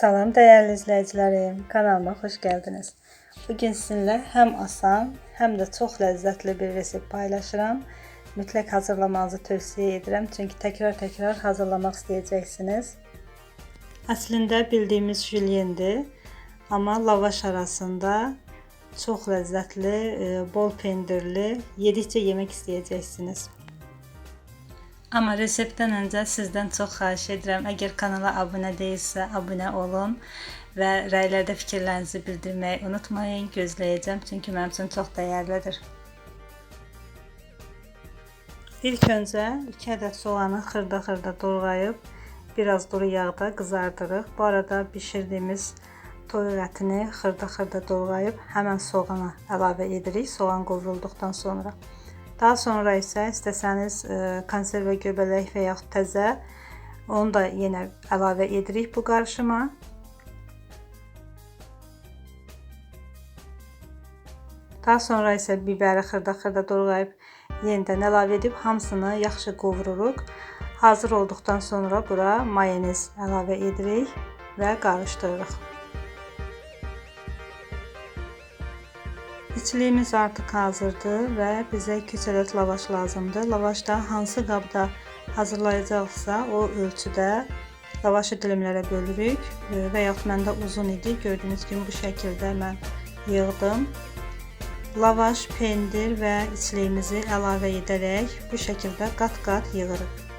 Salam değerli izleyicilerim, kanalıma hoş geldiniz. Bugün sizinle hem asan hem de çok lezzetli bir resept paylaşıram. Mütləq hazırlamanızı tövsiyə edirəm, çünki təkrar təkrar hazırlamaq istəyəcəksiniz. Əslində bildiyimiz jülyendir, amma lavaş arasında çox ləzzətli, e, bol pendirli, yedikcə yemək istəyəcəksiniz. Amma reseptdən öncə sizdən çox xahiş edirəm, əgər kanala abunə deyilsə, abunə olun və rəylərdə fikirlərinizi bildirməyi unutmayın. Gözləyəcəm, çünki mənim üçün çox dəyərlidir. İlk öncə 2 ədəd soğanı xırda-xırda doğrayıb biraz duru yağda qızardırıq. Bu arada bişirdiyimiz toyuq ətini xırda-xırda doğrayıb həmən soğana əlavə edirik, soğan qovrulduqdan sonra. Daha sonra isə istəsəniz e, konserve göbələk və yaxud təzə onu da yenə əlavə edirik bu qarışıma. Daha sonra isə bibəri xırda-xırda doğrayıb yenidən əlavə edib hamısını yaxşı qovururuq. Hazır olduqdan sonra bura mayonez əlavə edirik və qarışdırırıq. İçliyimiz artıq hazırdır və bizə 2 ədəd lavaş lazımdır. Lavaşda hansı qabda hazırlayacaqsa o ölçüdə lavaşı dilimlərə bölürük və yaxud uzun idi. Gördüyünüz kimi bu şəkildə mən yığdım. Lavaş, pendir və içliyimizi əlavə edərək bu şəkildə qat-qat yığırıq.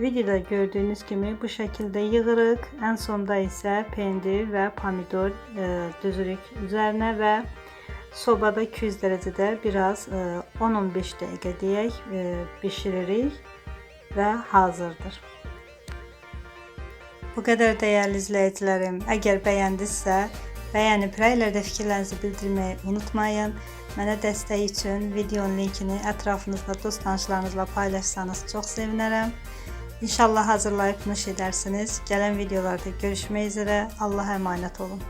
Videoda gördüğünüz gibi bu şekilde yığırıq. En sonda ise pendir ve pomidor e, düzürük üzerine ve sobada 200 derecede biraz e, 10-15 dəqiqə deyək e, bişiririk və hazırdır. Bu qədər dəyərli izləyicilərim, əgər bəyəndinizsə, bəyənib rəylərdə fikirlərinizi bildirməyi unutmayın. Mənə dəstək üçün videonun linkini ətrafınızda dost tanışlarınızla paylaşsanız çox sevinərəm. İnşallah hazırlayıp nuş edersiniz. Gelen videolarda görüşmek üzere. Allah'a emanet olun.